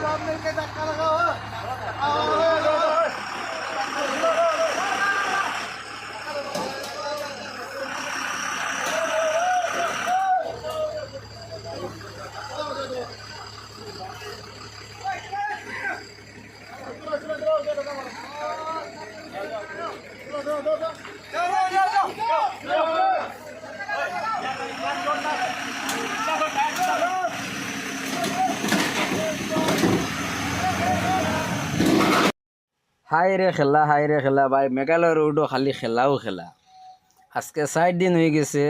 সামনে কে ধাক্কা লাগাও। হাই রে খেলা, হাই রে খেলা, ভাই, মেঘালয় রোডও খালি খেলাও খেলা। আজকে ষাট দিন হয়ে গেছে,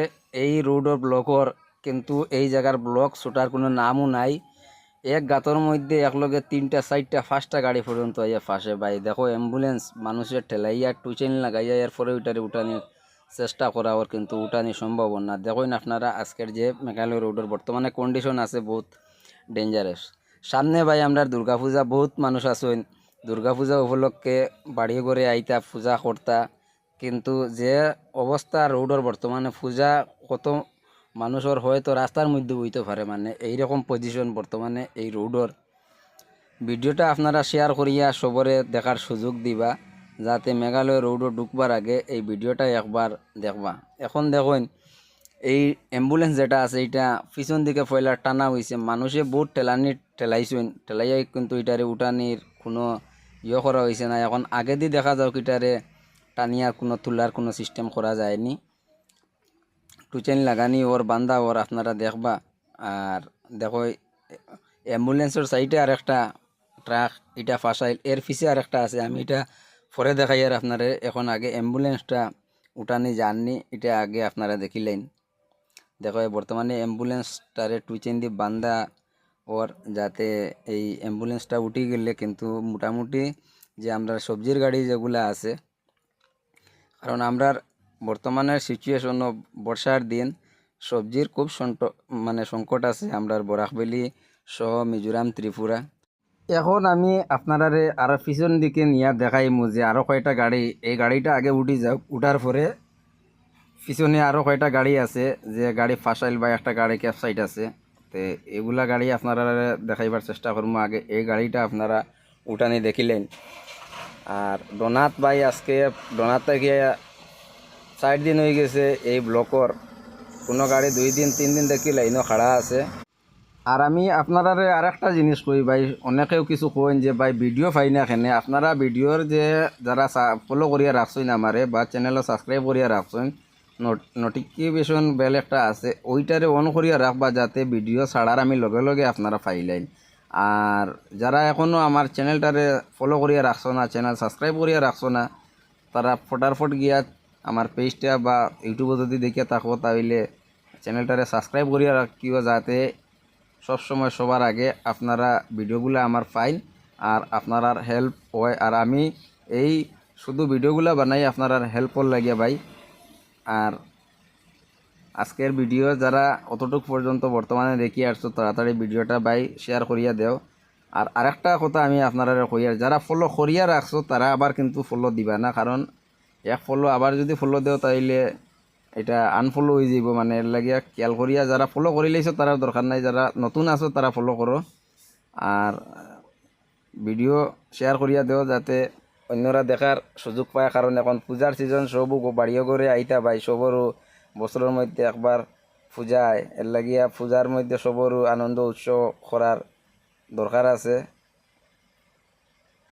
এই রোডর ব্লকর কিন্তু এই জায়গার ব্লক ছুটার কোনো নামও নাই। এক গাতর মধ্যে একলগে তিনটা চারটা পাঁচটা গাড়ি পর্যন্ত আইয়া ফাঁসে ভাই। দেখো অ্যাম্বুলেন্স মানুষের ঠেলাইয়া টুচেন লাগাইয়া এরপরে ওইটারে উঠানির চেষ্টা করা ওর কিন্তু উঠানি সম্ভব না। দেখুন আপনারা, আজকের যে মেঘালয় রোডের বর্তমানে কন্ডিশন আছে বহুত ডেঞ্জারাস সামনে, ভাই আমরা দুর্গাপূজা বহুত মানুষ আছেন। দুর্গাপূজা উপলক্ষে বাড়ি করে আইতা, পূজা করতা। কিন্তু যে অবস্থা রোডের বর্তমানে পূজা কত মানুষের হয়তো রাস্তার মধ্যে বইতে পারে মানে এইরকম পজিশন বর্তমানে এই রোডের ভিডিওটা আপনারা শেয়ার করিয়া সবরে দেখার সুযোগ দিবা, যাতে মেঘালয় রোডও ঢুকবার আগে এই ভিডিওটা একবার দেখবা। এখন দেখুন, এই অ্যাম্বুলেন্স যেটা আছে এটা পিছন দিকে পয়লা টানা হয়েছে মানুষে বহুত ঠেলানি ঠেলাইছেন ঠেলাইয়াই কিন্তু এটারে উঠানির কোনো ইয়ে করা হয়েছে না। এখন আগে দিয়ে দেখা যাও এটারে টানিয়ার কোনো তোলার কোনো সিস্টেম করা যায়নি। টুচেন লাগানি ওর বান্দা ওর আপনারা দেখবা। আর দেখো অ্যাম্বুলেন্সের সাইডে আর একটা ট্রাক এটা ফাঁসাইল এর পিছে আর একটা আছে। আমি এটা পরে দেখাই আর আপনারা। এখন আগে অ্যাম্বুলেন্সটা উঠানি যাননি এটা আগে আপনারা দেখিলেন। দেখো বর্তমানে অ্যাম্বুলেন্সটারে টুচেন দিয়ে বান্দা ওর যাতে এই অ্যাম্বুলেন্সটা উঠে গেলে কিন্তু মোটামুটি যে আমরা সবজির গাড়ি যেগুলো আছে, কারণ আমরার বর্তমানের সিচুয়েশন বর্ষার দিন সবজির খুব মানে সংকট আছে আমরার বরাকবেলি সহ মিজোরাম, ত্রিপুরা। এখন আমি আপনারারে আরও পিছন দিকে নিয়ে দেখাইমু যে আরও কয়টা গাড়ি, এই গাড়িটা আগে উঠি যাও উঠার পরে পিছনে আরও কয়টা গাড়ি আছে, যে গাড়ি ফাঁসাইল বা একটা গাড়ি ক্যাপসাইট আছে। তো এগুলা গাড়ি আপনারা দেখাইবার চেষ্টা করব। আগে এই গাড়িটা আপনারা উঠানি দেখিলেন। আর ডোনাথ ভাই আজকে ডোনাথ থেকে চার দিন হয়ে গেছে এই ব্লকর। কোনো গাড়ি দুই দিন, তিন দিন দেখি লাইনও খাড়া আছে। আর আমি আপনারা আর একটা জিনিস কই ভাই, অনেকেও কিছু কইন যে ভাই ভিডিও পাই না এখানে আপনারা ভিডিওর যে যারা ফলো করিয়া রাখছেন আমারে বা চ্যানেলও সাবস্ক্রাইব করিয়া রাখছেন নোটিফিকেশন বেল একটা আছে, ওইটারে অন করিয়া রাখবা যাতে ভিডিও ছাড়ার আমি লগে লগে আপনারা পাইলেন আর যারা এখনও আমার চ্যানেলটারে ফলো করিয়া রাখছো না চ্যানেল সাবস্ক্রাইব করিয়া রাখছো না, তারা ফটাফট গিয়া আমার পেজটা বা ইউটিউবে যদি দেখিয়া থাকো তাহলে চ্যানেলটারে সাবস্ক্রাইব করিয়া রাখিও যাতে সবসময় সবার আগে আপনারা ভিডিওগুলো আমার পাইন আর আপনার হেল্প হয়। আর আমি এই শুধু ভিডিওগুলো বানাই, আপনার হেল্পর লাগিয়া ভাই আর আজকের ভিডিও যারা অতটুক পর্যন্ত বর্তমানে দেখি আসছো, তাড়াতাড়ি ভিডিওটা ভাই শেয়ার করিয়া দেও। আর আরেকটা কথা আমি আপনারা কইয়ার যারা ফলো করিয়া রাখছো, তারা আবার কিন্তু ফলো দিবা না। কারণ এক ফলো আবার যদি ফলো দেও, তাইলে এটা আনফলো হয়ে যাব মানে এর লাগিয়া খেয়াল করিয়া যারা ফলো করে লাইছো তারা দরকার নাই। যারা নতুন আছো, তারা ফলো করো। আর ভিডিও শেয়ার করিয়া দেও, যাতে অন্যরা দেখার সুযোগ পায় কারণ এখন পূজার সিজন সবু বাড়িও করে আইতা ভাই সবরও বছরের মধ্যে একবার পূজায় এর লাগিয়া পূজার মধ্যে সবরও আনন্দ উৎসব করার দরকার আছে।